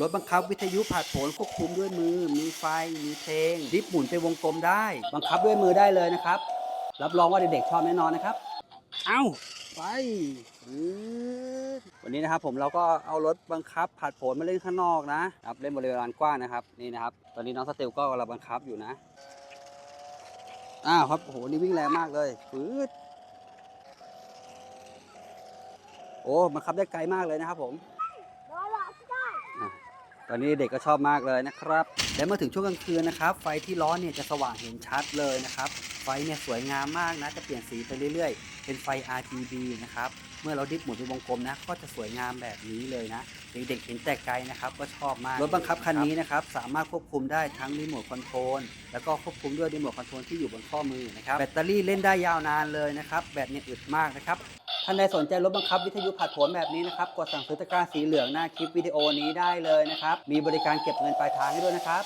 รถบังคับวิทยุผ่านผลควบคุมด้วยมือ มีไฟ มีเพลงดิฟหมุนเป็นวงกลมได้ บังคับด้วยมือได้เลยนะครับ รับรองว่าเด็กๆชอบแน่นอนนะครับ เอ้าไปอืดวันนี้นะครับผมเราก็เอารถบังคับผ่านผลมาเล่นข้างนอกนะครับเล่นบริเวณลานกว้างนะครับนี่นะครับ ตอนนี้น้องสเตลก็กำลังบังคับอยู่นะอ้าวครับโอ้โหนี่วิ่งแรงมากเลยฟืดโอ้บังคับได้ไกลมากเลยนะครับผม ตอนนี้เด็กก็ชอบมากเลยนะครับ และเมื่อถึงช่วงกลางคืนนะครับ ไฟที่ล้อเนี่ยจะสว่างเห็นชัดเลยนะครับ ไฟเนี่ยสวยงามมากนะ จะเปลี่ยนสีไปเรื่อยๆ เป็นไฟ RGB นะครับ เมื่อเราดิฟหมุนเป็นวงกลมนะ ก็จะสวยงามแบบนี้เลยนะ เด็กๆเห็นแต่ไกลนะครับ ก็ชอบมาก รถบังคับคันนี้นะครับ สามารถควบคุมได้ทั้งรีโมทคอนโทรล แล้วก็ควบคุมด้วยรีโมทคอนโทรลที่อยู่บนข้อมือนะครับ แบตเตอรี่เล่นได้ยาวนานเลยนะครับ แบตเนี่ยอึดมากนะครับ ท่านใดสนใจรถบังคับวิทยุผัดผลแบบนี้นะครับ กดสั่งซื้อตะกร้าสีเหลืองหน้าคลิปวิดีโอนี้ได้เลยนะครับ มีบริการเก็บเงินปลายทางให้ด้วยนะครับ